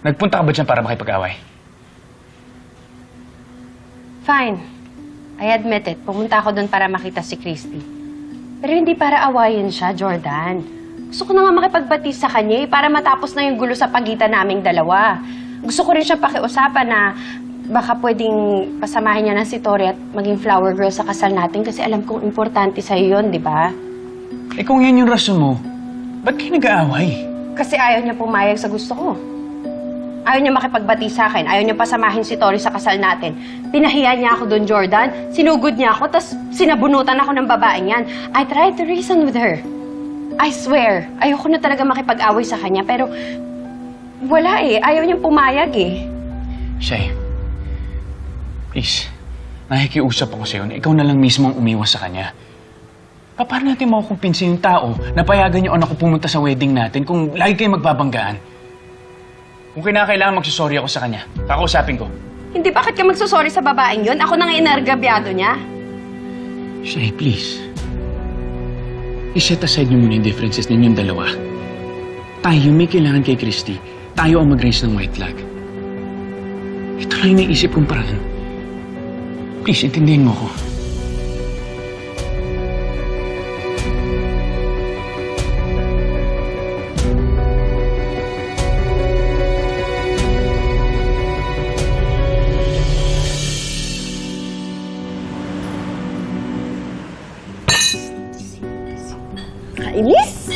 Nagpunta ka ba dyan para makipag-away? Fine. I admit it. Pumunta ako doon para makita si Christy. Pero hindi para awayin siya, Jordan. Gusto ko na nga makipagbati sa kanya eh, para matapos na yung gulo sa pagitan naming dalawa. Gusto ko rin siya pakiusapan na baka pwedeng pasamahin niya na si Tori at maging flower girl sa kasal natin kasi alam kong importante sa'yo yun, di ba? Eh kung yan yung rason mo, ba't kayo nag-aaway? Kasi ayaw niya pumayag sa gusto ko. Ayaw niya makipagbati sa akin. Ayaw niya pasamahin si Tori sa kasal natin. Pinahiya niya ako doon, Jordan. Sinugod niya ako, tapos sinabunutan ako ng babaeng yan. I tried to reason with her. I swear, ayoko na talaga makipag-away sa kanya, pero wala eh. Ayaw niyang pumayag eh. Shay, please, nakikiusap ako sa'yo na ikaw na lang mismo ang umiwas sa kanya. Pa- Paano natin makukumpinsin yung tao na payagan yung anak ko pumunta sa wedding natin kung lagi kayo magbabanggaan? Kung kinakailangan magsusorry ako sa kanya, kakausapin ko. Hindi bakit ka magsusorry sa babaeng yon? Ako nang inargabyado niya. Shay, please. I-set aside niyo muna yung differences ninyong dalawa. Tayo may kailangan kay Christy. Tayo ang mag-raise ng white flag. Ito lang yung naisip kong paraan. Please, intindihin mo ko. Kainis!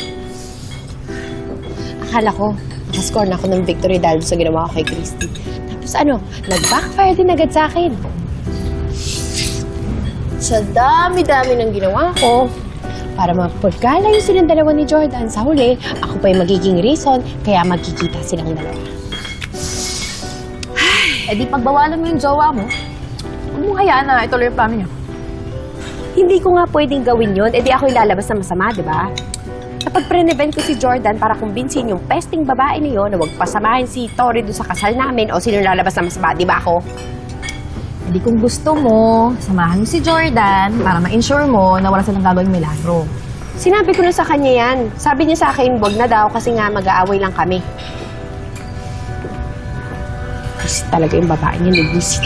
Akala ko, nakascore na ako ng victory dahil sa ginawa ko kay Christy. Tapos ano, nag-backfire din agad sa akin. Sa dami-dami ng ginawa ko, para mapagkalayo silang dalawa ni Jordan sa huli, ako pa yung magiging reason, kaya magkikita silang dalawa. Eh di pagbawalan mo yung jowa mo, huwag mong hayaan na ituloy yung niyo. Hindi ko nga pwedeng gawin yon, edi ako ilalabas na masama, di ba? Kapag pre-event ko si Jordan para kumbinsin yung pesting babae na na huwag pasamahin si Tori doon sa kasal namin o sino lalabas na masama, di ba ako? Eh di kung gusto mo, samahan mo si Jordan para ma-ensure mo na wala silang gagawing milagro. Sinabi ko na sa kanya yan. Sabi niya sa akin, wag na daw kasi nga mag-aaway lang kami. Kasi talaga yung babae niya, nagwisit.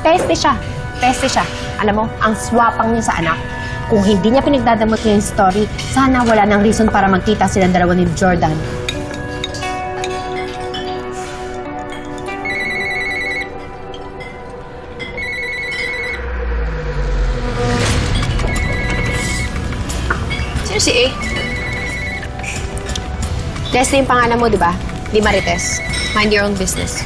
Peste siya. Peste siya. Alam mo, ang swapang niya sa anak. Kung hindi niya pinagdadamot yung story, sana wala nang reason para magkita silang dalawa ni Jordan. Sino si A? Leslie yung pangalan mo, di ba? Di Marites. Mind your own business.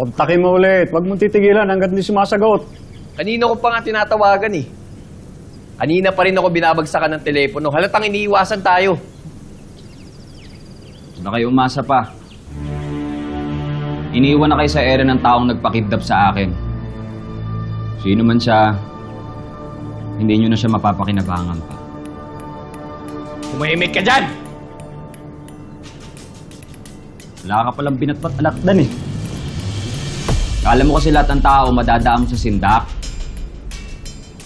Kontakin mo ulit. Huwag mong titigilan hanggat hindi sumasagot. Kanina ko pa nga tinatawagan eh. Kanina pa rin ako binabagsakan ng telepono. Halatang iniiwasan tayo. Na kayo umasa pa. Iniiwan na kayo sa ere ng taong nagpakidnap sa akin. Sino man siya, hindi nyo na siya mapapakinabangan pa. Umahimik ka dyan! Wala ka palang binatpat alakdan eh. Kala mo kasi lahat ng tao madadaan mo sa sindak.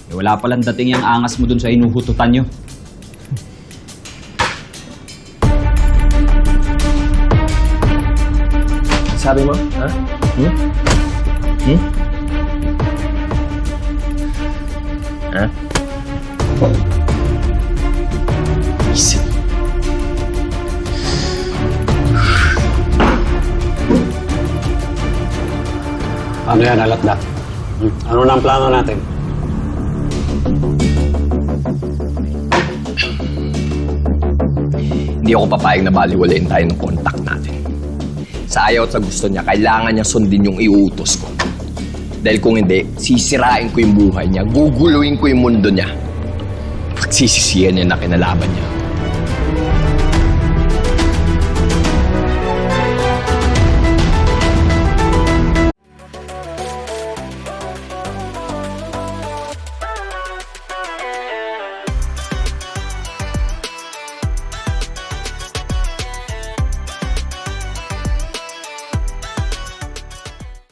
Eh, wala palang dating yung angas mo dun sa inuhututan nyo. Sabi mo? Ha? Hmm? Hmm? Ha? Ano yan, alatda? Hmm? Ano na ang plano natin? Hindi ako papayag na baliwalayin tayo ng contact natin. Sa ayaw at sa gusto niya, kailangan niya sundin yung iutos ko. Dahil kung hindi, sisirain ko yung buhay niya, guguluhin ko yung mundo niya. Pagsisisihan niya na kinalaban niya.